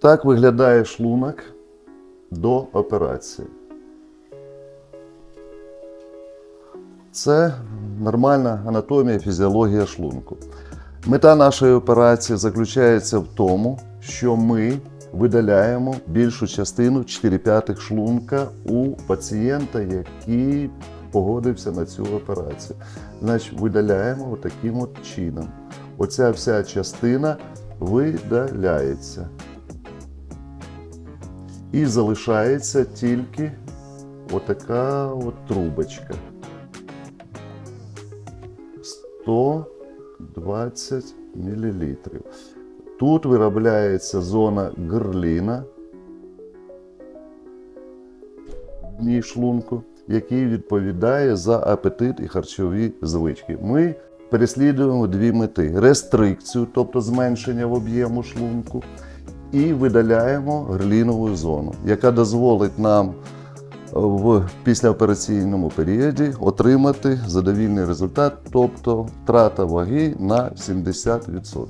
Так виглядає шлунок до операції. Це нормальна анатомія, фізіологія шлунку. Мета нашої операції заключається в тому, що ми видаляємо більшу частину 4 п'ятих шлунка у пацієнта, який погодився на цю операцію. Значить, видаляємо отаким от чином. Оця вся частина видаляється. І залишається тільки отака от трубочка. 120 мл. Тут виробляється зона грліна в дні шлунку, який відповідає за апетит і харчові звички. Ми переслідуємо дві мети: рестрикцію, тобто зменшення в об'єму шлунку, і видаляємо грлінову зону, яка дозволить нам в післяопераційному періоді отримати задовільний результат, тобто втрата ваги на 70%.